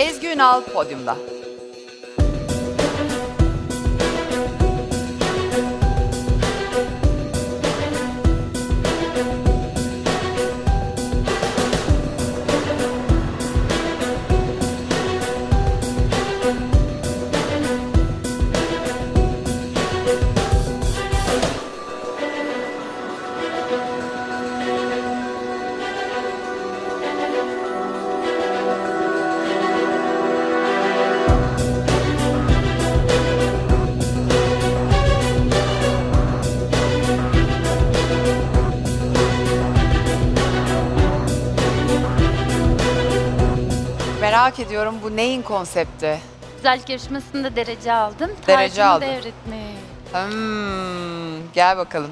Ezgi Ünal podyumda. Merak ediyorum bu neyin konsepti? Güzellik yarışmasında derece aldım. Derece Tacımı aldın. devretmeyi. Hmm, gel bakalım.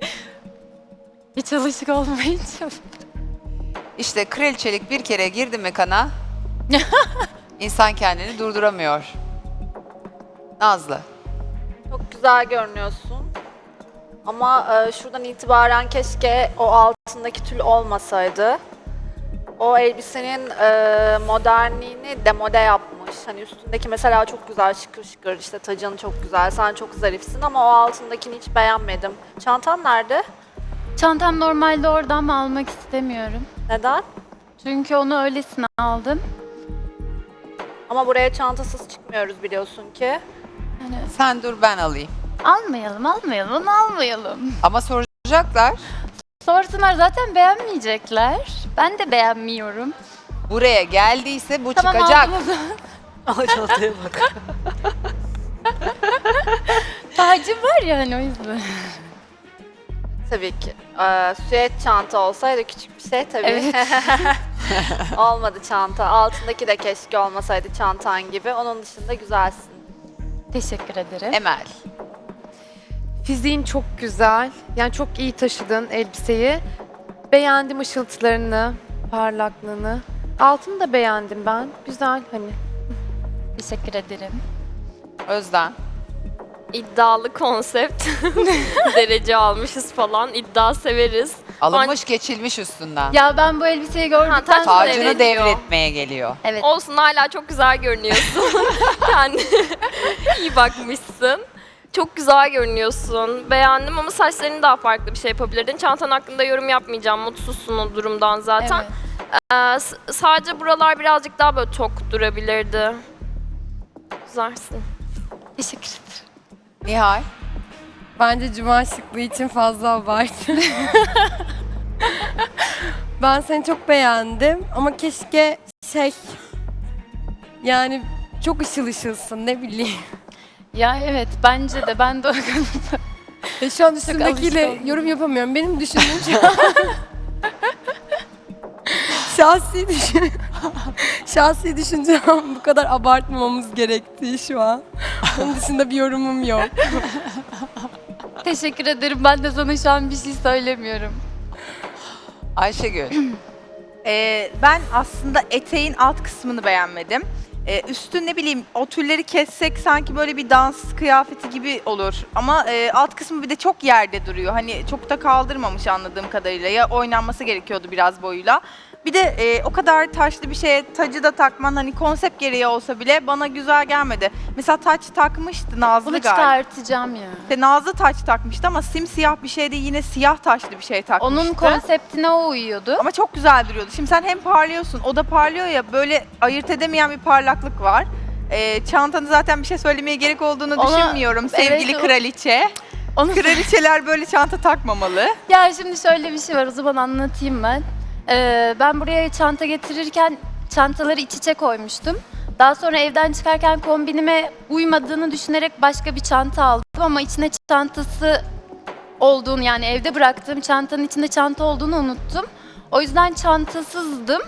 Hiç alışık olmayınca. İşte kraliçelik bir kere girdi mi kana, insan kendini durduramıyor. Nazlı. Çok güzel görünüyorsun. Ama e, şuradan itibaren keşke o altındaki tül olmasaydı. O elbisenin e, modernliğini demode yapmış. Hani üstündeki mesela çok güzel şıkır şıkır işte tacın çok güzel. Sen çok zarifsin ama o altındakini hiç beğenmedim. Çantan nerede? Çantam normalde orada ama almak istemiyorum. Neden? Çünkü onu öylesine aldım. Ama buraya çantasız çıkmıyoruz biliyorsun ki. Hani Sen dur ben alayım. almayalım, almayalım, onu almayalım. Ama soracaklar. Sorsunlar zaten beğenmeyecekler. Ben de beğenmiyorum. Buraya geldiyse bu Tamam çıkacak. aldım o zaman. Ama çantaya bak. Tacım var ya hani o yüzden. Tabii ki. Ee, süet çanta olsaydı küçük bir şey tabii. Evet. Olmadı çanta. Altındaki de keşke olmasaydı çantan gibi. Onun dışında güzelsin. Teşekkür ederim. Emel. Fiziğin çok güzel. Yani çok iyi taşıdın elbiseyi. Beğendim ışıltılarını, parlaklığını. Altını da beğendim ben. Güzel hani. Teşekkür ederim. Özden. iddialı konsept. Derece almışız falan. İddia severiz. Alınmış geçilmiş üstünden. Ya ben bu elbiseyi gördükten sonra... Tacını devretmeye geliyor. Evet. Olsun hala çok güzel görünüyorsun. Kendine iyi bakmışsın. Çok güzel görünüyorsun. Beğendim ama saçlarını daha farklı bir şey yapabilirdin. Çantan hakkında yorum yapmayacağım. Mutsuzsun o durumdan zaten. Evet. Ee, s- sadece buralar birazcık daha böyle tok durabilirdi. Güzelsin. Teşekkür ederim. Nihal. Bence cuma şıklığı için fazla abartı. ben seni çok beğendim ama keşke şey yani çok ışıl ışılsın ne bileyim. Ya evet bence de ben de o Ya şu an üstündekiyle oldum. yorum yapamıyorum. Benim düşündüğüm an. Şahsi düşün. Şahsi düşüncem bu kadar abartmamamız gerektiği şu an. Onun dışında bir yorumum yok. Teşekkür ederim. Ben de sana şu an bir şey söylemiyorum. Ayşegül. Ee, ben aslında eteğin alt kısmını beğenmedim. Ee, üstü ne bileyim o tülleri kessek sanki böyle bir dans kıyafeti gibi olur. Ama e, alt kısmı bir de çok yerde duruyor. Hani çok da kaldırmamış anladığım kadarıyla. Ya oynanması gerekiyordu biraz boyuyla. Bir de e, o kadar taşlı bir şeye tacı da takman hani konsept gereği olsa bile bana güzel gelmedi. Mesela taç takmıştı Nazlı Bunu galiba. çıkartacağım ya. İşte Nazlı taç takmıştı ama simsiyah bir şeyde yine siyah taşlı bir şey takmıştı. Onun konseptine o uyuyordu. Ama çok güzel duruyordu. Şimdi sen hem parlıyorsun, o da parlıyor ya böyle ayırt edemeyen bir parlaklık var. Ee, çantanı zaten bir şey söylemeye gerek olduğunu Ona- düşünmüyorum sevgili evet, o- kraliçe. Onu Kraliçeler böyle çanta takmamalı. Ya şimdi şöyle bir şey var o zaman anlatayım ben. Ee, ben buraya çanta getirirken çantaları iç içe koymuştum. Daha sonra evden çıkarken kombinime uymadığını düşünerek başka bir çanta aldım ama içine çantası olduğunu yani evde bıraktığım çantanın içinde çanta olduğunu unuttum. O yüzden çantasızdım.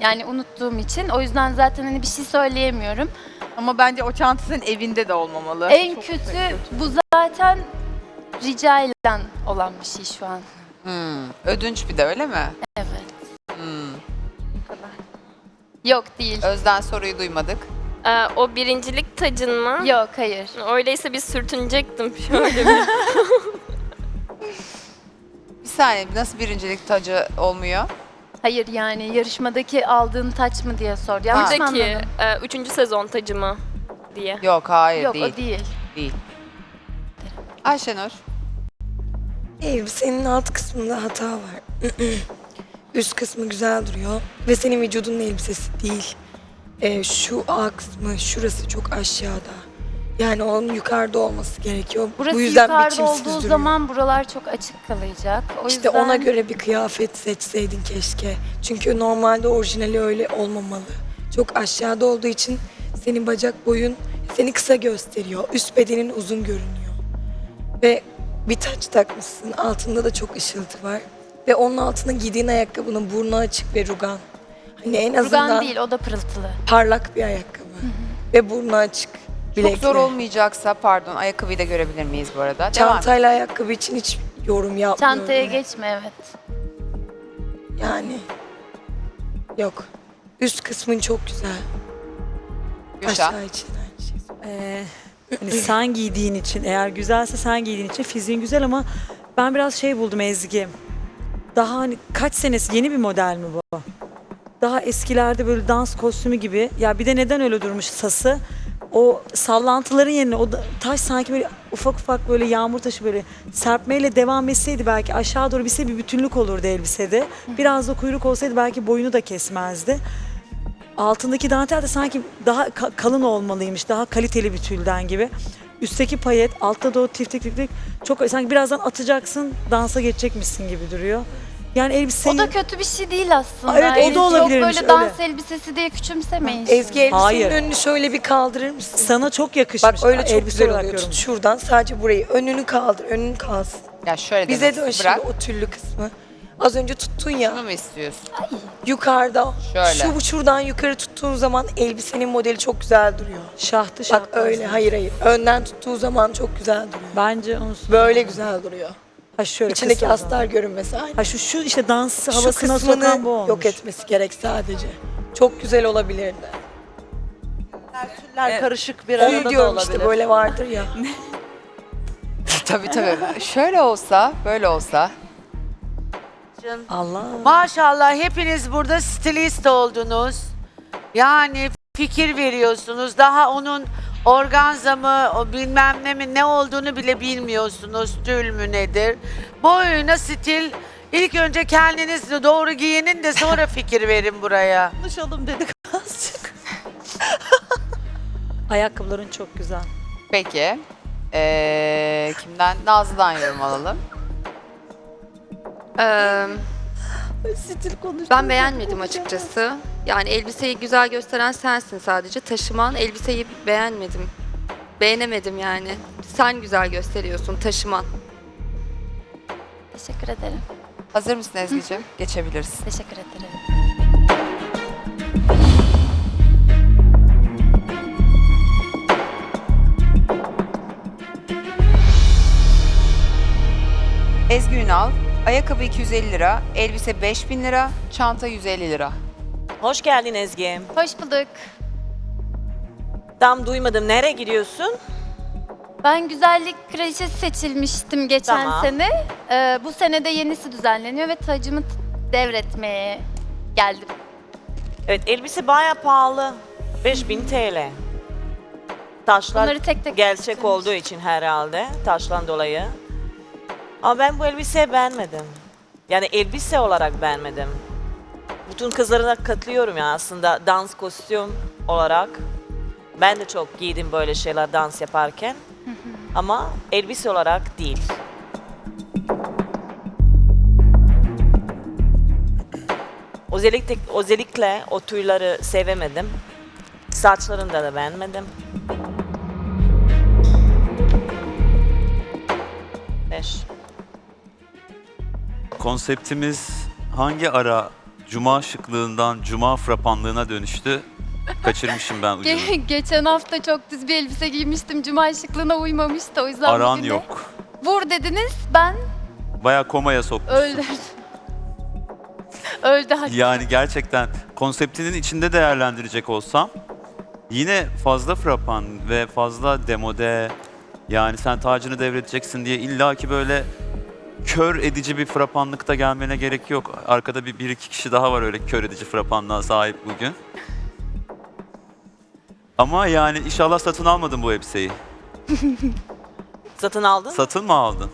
Yani unuttuğum için. O yüzden zaten hani bir şey söyleyemiyorum. Ama bence o çanta senin evinde de olmamalı. En Çok kötü bu zaten rica edilen olan bir şey şu an. Hmm, ödünç bir de öyle mi? Evet. Hmm. Yok değil. Özden soruyu duymadık. Ee, o birincilik tacın mı? Yok hayır. Öyleyse bir sürtünecektim şöyle bir. Bir saniye nasıl birincilik tacı olmuyor? Hayır yani yarışmadaki aldığın taç mı diye sor. Yanlış mı Buradaki e, üçüncü sezon tacı mı diye. Yok hayır Yok değil. o değil. değil. Ayşenur. Elbisenin alt kısmında hata var. Üst kısmı güzel duruyor ve senin vücudunun elbisesi değil. Ee, şu A kısmı, şurası çok aşağıda. Yani onun yukarıda olması gerekiyor. Burası Bu yüzden yukarıda biçimsiz olduğu duruyor. zaman buralar çok açık kalacak. O İşte yüzden ona göre bir kıyafet seçseydin keşke. Çünkü normalde orijinali öyle olmamalı. Çok aşağıda olduğu için senin bacak boyun seni kısa gösteriyor. Üst bedenin uzun görünüyor. Ve bir taç takmışsın. Altında da çok ışıltı var. Ve onun altına giydiğin ayakkabının burnu açık ve rugan. Hani en azından rugan değil o da pırıltılı. parlak bir ayakkabı. Ve burnu açık. Çok Bilekli. zor olmayacaksa pardon ayakkabıyı da görebilir miyiz bu arada? Devam. Çantayla ayakkabı için hiç yorum yapmıyorum. Çantaya geçme evet. Yani yok. Üst kısmın çok güzel. Gülşah. Aşağı için aynı şey. Ee, hani sen giydiğin için eğer güzelse sen giydiğin için fiziğin güzel ama ben biraz şey buldum Ezgi. Daha hani kaç senesi yeni bir model mi bu? Daha eskilerde böyle dans kostümü gibi. Ya bir de neden öyle durmuş sası? O sallantıların yerine o taş sanki böyle ufak ufak böyle yağmur taşı böyle serpmeyle devam etseydi belki aşağı doğru bitse bir bütünlük olurdu elbisede. Biraz da kuyruk olsaydı belki boyunu da kesmezdi. Altındaki dantel de sanki daha ka- kalın olmalıymış. Daha kaliteli bir tülden gibi. Üstteki payet, altta da o tiftik tiftik çok sanki birazdan atacaksın, dansa geçecekmişsin gibi duruyor. Yani elbiseyi O da kötü bir şey değil aslında. Evet, o da Çok olabilirmiş, böyle dans öyle. elbisesi diye küçümsemeyin. şimdi. Ezgi elbisenin Hayır. önünü şöyle bir kaldırır mısın? sana çok yakışmış. Bak öyle çok güzel oluyor. Tut şuradan sadece burayı. Önünü kaldır. Önün kalsın. Ya şöyle Bize istiyorum. şimdi Bırak. o tüllü kısmı. Az önce tuttun Bunu ya mu istiyorsun? yukarıda. Şöyle. Şu şuradan yukarı tuttuğun zaman elbisenin modeli çok güzel duruyor. Şahtı Bak şahtı. öyle aslında. hayır hayır. Önden tuttuğu zaman çok güzel duruyor. Bence onu Böyle güzel duruyor. ha şöyle İçindeki kısa astar görünmesi aynı. Ha şu şu işte dans Şu havasına sokan bu kısmını olmuş. yok etmesi gerek sadece. Çok güzel olabilirdi. Tüller karışık bir Onu arada da diyorum olabilir. işte böyle vardır ya. tabii tabii. şöyle olsa, böyle olsa. Allah. Maşallah hepiniz burada stilist oldunuz. Yani fikir veriyorsunuz. Daha onun organza mı, o bilmem ne mi ne olduğunu bile bilmiyorsunuz. Tül mü nedir? Boyuna stil. İlk önce kendiniz de doğru giyinin de sonra fikir verin buraya. Konuşalım dedik azıcık. Ayakkabıların çok güzel. Peki. Ee, kimden? Nazlı'dan yorum alalım. Ee, Stil ben beğenmedim açıkçası. Yani elbiseyi güzel gösteren sensin sadece. Taşıman, elbiseyi beğenmedim. Beğenemedim yani. Sen güzel gösteriyorsun taşıman. Teşekkür ederim. Hazır mısın Ezgi'ciğim? Geçebiliriz. Teşekkür ederim. Ezgi Ünal, ayakkabı 250 lira, elbise 5000 lira, çanta 150 lira. Hoş geldin Ezgi. Hoş bulduk. Tam duymadım. Nereye gidiyorsun? Ben güzellik kraliçesi seçilmiştim geçen Tamam. sene. Ee, bu sene de yenisi düzenleniyor ve tacımı t- devretmeye geldim. Evet elbise baya pahalı. 5000 TL. Taşlar Bunları tek tek gerçek olduğu için herhalde. Taşlan dolayı. Ama ben bu elbiseyi beğenmedim. Yani elbise olarak beğenmedim. Bütün kızlarına katılıyorum ya aslında dans kostüm olarak. Ben de çok giydim böyle şeyler dans yaparken. Ama elbise olarak değil. Özellikle, özellikle o tüyleri sevemedim. Saçlarını da, da beğenmedim. Konseptimiz hangi ara cuma şıklığından cuma frapanlığına dönüştü? Kaçırmışım ben ucunu. Ge- geçen hafta çok düz bir elbise giymiştim. Cuma şıklığına uymamıştı o yüzden Aran bugün de yok. Vur dediniz ben Baya komaya sokmuşsun. öldüm. Öldü hatta. Yani gerçekten konseptinin içinde değerlendirecek olsam yine fazla frapan ve fazla demode yani sen tacını devredeceksin diye illaki böyle kör edici bir frapanlıkta gelmene gerek yok. Arkada bir, bir iki kişi daha var öyle kör edici frapanlığa sahip bugün. Ama yani inşallah satın almadın bu elbiseyi. Satın aldın mı? Satın mı aldın?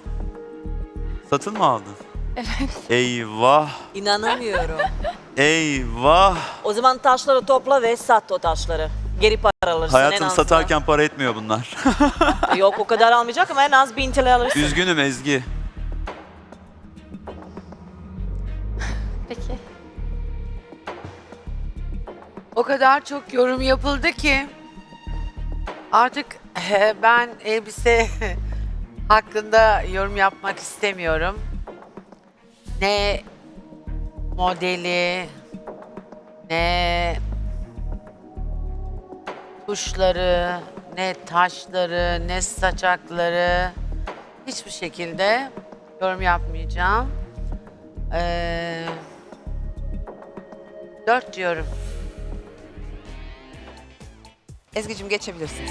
Satın mı aldın? Evet. Eyvah, İnanamıyorum. eyvah. o zaman taşları topla ve sat o taşları. Geri para alırsın en satarken para etmiyor bunlar. Yok o kadar almayacak ama en az 1000 TL alırsın. Üzgünüm Ezgi. Peki. O kadar çok yorum yapıldı ki artık eh, ben elbise hakkında yorum yapmak istemiyorum. Ne modeli, ne tuşları, ne taşları, ne saçakları hiçbir şekilde yorum yapmayacağım. Ee, dört diyorum. Ezgi'cim geçebilirsin.